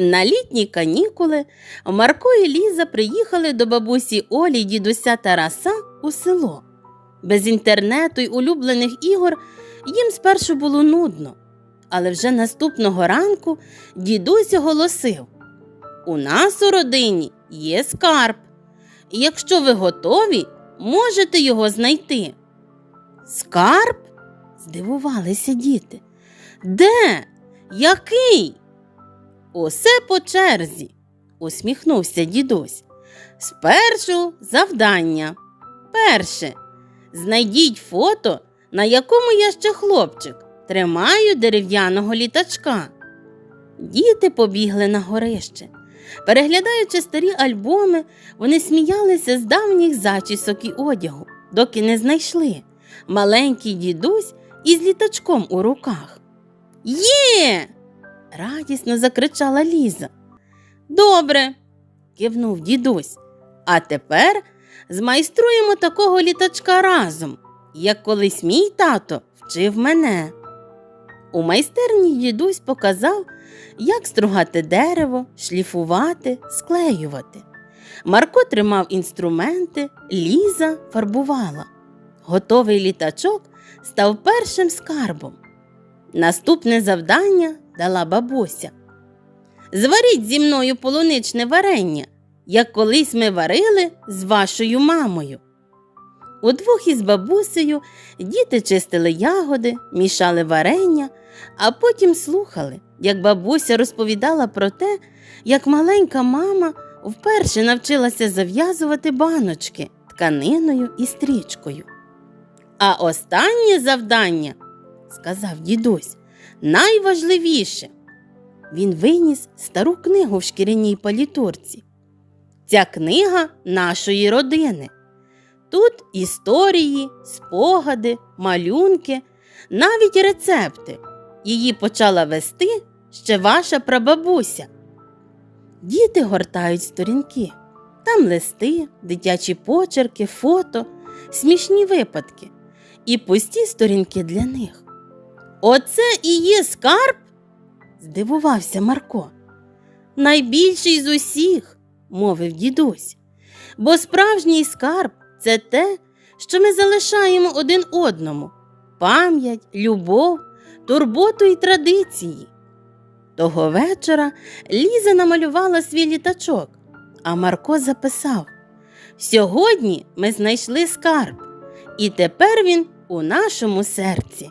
На літні канікули Марко і Ліза приїхали до бабусі Олі й дідуся Тараса у село. Без інтернету й улюблених ігор їм спершу було нудно, але вже наступного ранку дідусь оголосив: У нас у родині є скарб. Якщо ви готові, можете його знайти. Скарб? здивувалися діти. Де? Який? Усе по черзі, усміхнувся дідусь. Спершу завдання. Перше. Знайдіть фото, на якому я ще хлопчик. Тримаю дерев'яного літачка. Діти побігли на горище. Переглядаючи старі альбоми, вони сміялися з давніх зачісок і одягу, доки не знайшли маленький дідусь із літачком у руках. Є! Радісно закричала Ліза. Добре, кивнув дідусь. А тепер змайструємо такого літачка разом, як колись мій тато вчив мене. У майстерні дідусь показав, як стругати дерево, шліфувати, склеювати. Марко тримав інструменти, Ліза фарбувала. Готовий літачок став першим скарбом. Наступне завдання дала бабуся. Зваріть зі мною полуничне варення, як колись ми варили з вашою мамою. Удвох із бабусею діти чистили ягоди, мішали варення, а потім слухали, як бабуся розповідала про те, як маленька мама вперше навчилася зав'язувати баночки тканиною і стрічкою. А останнє завдання, сказав дідусь, найважливіше. Він виніс стару книгу в шкіряній палітурці. Ця книга нашої родини. Тут історії, спогади, малюнки, навіть рецепти. Її почала вести ще ваша прабабуся. Діти гортають сторінки. Там листи, дитячі почерки, фото, смішні випадки і пусті сторінки для них. Оце і є скарб? здивувався Марко. Найбільший з усіх, мовив дідусь, бо справжній скарб це те, що ми залишаємо один одному пам'ять, любов, турботу і традиції. Того вечора Ліза намалювала свій літачок, а Марко записав: Сьогодні ми знайшли скарб, і тепер він у нашому серці.